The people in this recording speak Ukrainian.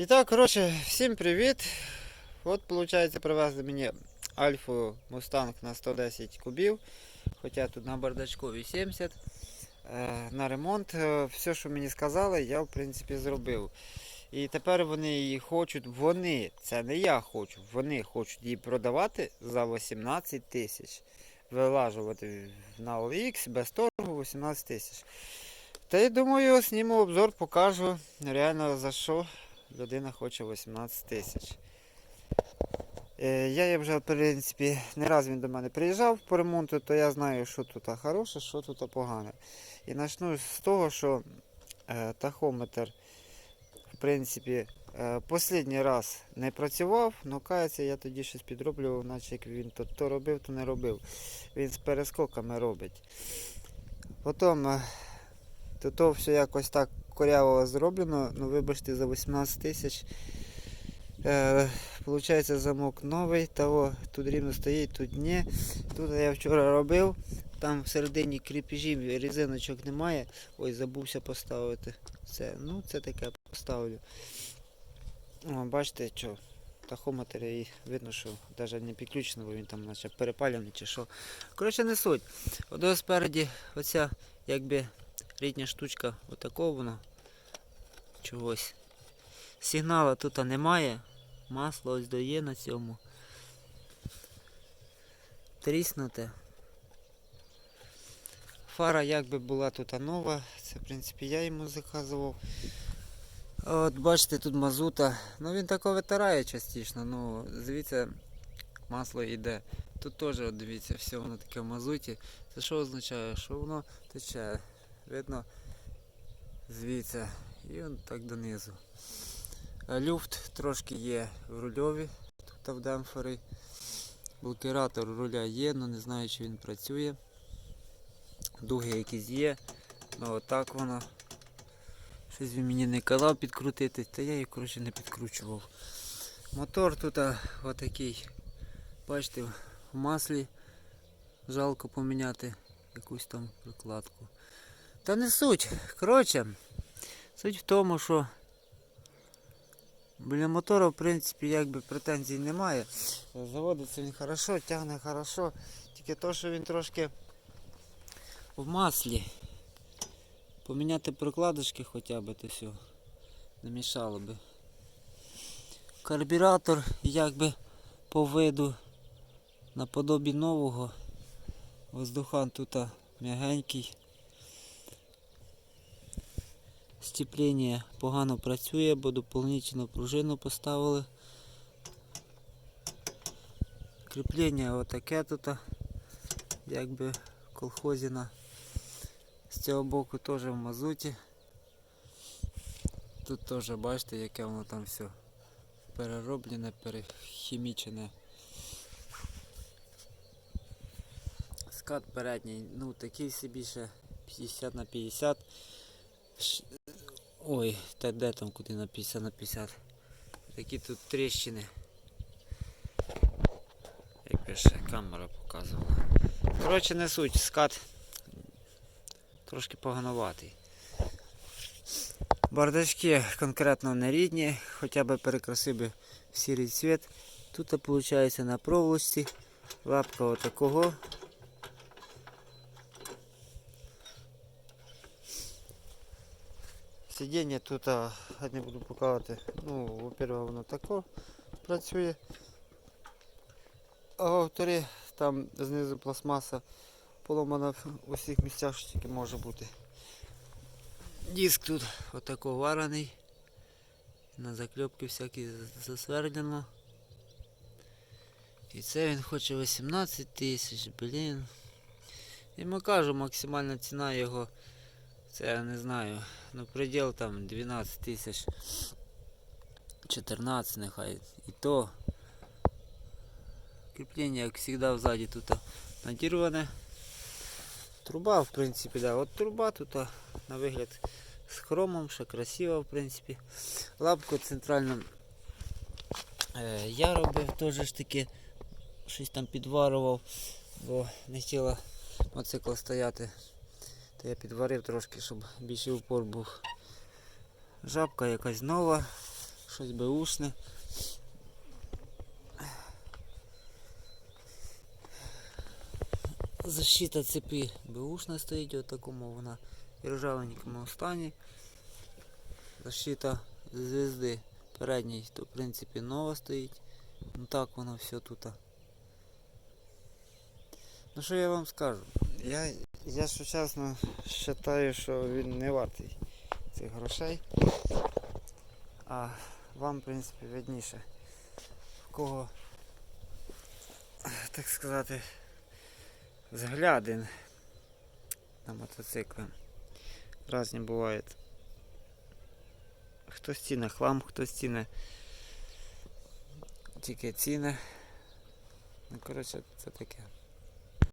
І так, коротше, всім привіт. От, виходить, привезли мені Альфу Мустанг на 110 кубів. Хоча тут на бардачкові 70. Е, на ремонт. Е, Все, що мені сказали, я в принципі зробив. І тепер вони її хочуть, вони, це не я хочу, вони хочуть її продавати за 18 тисяч. Вилажувати на OLX без торгу 18 тисяч. Та я думаю, зніму обзор, покажу реально за що людина хоче 18 тисяч. Е, Я вже, в принципі, не раз він до мене приїжджав по ремонту, то я знаю, що тут хороше, що тут погане. І почну з того, що е, тахометр, в принципі, е, останній раз не працював, але кається, я тоді щось підроблював, наче як він то, то робив, то не робив. Він з перескоками робить. Потім то, то все якось так коряво зроблено, ну вибачте, за 18 тисяч. Е, Получається замок новий, того тут рівно стоїть, тут ні. Тут я вчора робив, там всередині кріпежів, резиночок немає. Ой, забувся поставити. Це, ну це таке поставлю. О, бачите, що тахометр і видно, що навіть не підключено, бо він там наче перепалений чи що. Коротше, не суть. От спереді оця якби літня штучка, отакого воно чогось. Сигнала тут немає. Масло ось дає на цьому. Тріснуте. Фара якби була тут нова. Це в принципі я йому заказував. От бачите, тут мазута. Ну він тако витирає частіше, ну звідси масло йде. Тут теж от дивіться, все воно таке в мазуті. Це що означає? Що воно тече. Видно звідси. І он так донизу. Люфт трошки є в рульові, тут в демпфері. Блокіратор руля є, але не знаю, чи він працює. Дуги якісь є. Ну отак воно. Щось він мені не казав підкрутити, та я її коротше не підкручував. Мотор тут отакий. Бачите, в маслі. Жалко поміняти якусь там прикладку. Та не суть. Коротше, суть в тому, що Біля мотора, в принципі, якби претензій немає. Заводиться він хорошо, тягне хорошо. Тільки то, що він трошки в маслі. Поміняти прокладочки хоча б то все. Не мішало би. Карбюратор якби по виду наподобі нового. Воздухан тут м'ягенький. Степлення погано працює, бо доповнительну пружину поставили. Кріплення отаке тут, якби колхозіна. З цього боку теж в мазуті. Тут теж бачите, яке воно там все перероблене, перехімічене. Скат передній, ну такий собі ще 50 на 50. Ой, та де там куди на 50 на 50. Такі тут тріщини. Як пише, камера показувала. Коротше, не суть, скат трошки погануватий. Бардачки конкретно не рідні, хоча б перекрасив би в сірий цвіт. Тут виходить на проволочці лапка отакого. Сидіння тут а, не буду показувати. Ну, во-первых, воно тако працює. А во-вторых, там знизу пластмаса поломана в усіх місцях, що тільки може бути. Диск тут отако варений. На закльопки всякі з- засвердлено. І це він хоче 18 тисяч, блін. Йому кажу, максимальна ціна його. Це я не знаю. Ну приділ там 12 тисяч. 14 нехай. І то. Кріплення, як завжди, ззаді тут надірване. Труба, в принципі, да. От труба тут на вигляд з хромом, ще красива, в принципі. Лапку центральну е, я робив теж ж таки. Щось там підварував, бо не хотіла мотоцикл стояти. То я підварив трошки, щоб більший упор був. Жабка якась нова. щось беушне. Защита цепи беушна стоїть у такому вона в ржавенькому стані. Защита звезди передній, то в принципі нова стоїть. Ну так воно все тут. Ну що я вам скажу? Я, я якщо чесно, вважаю, що він не вартий цих грошей. А вам, в принципі, видніше. В кого, так сказати, взгляди на мотоцикли. Разні бувають. Хтось ціни хлам, хтось ціни тільки ціни. Ну, коротше, це таке.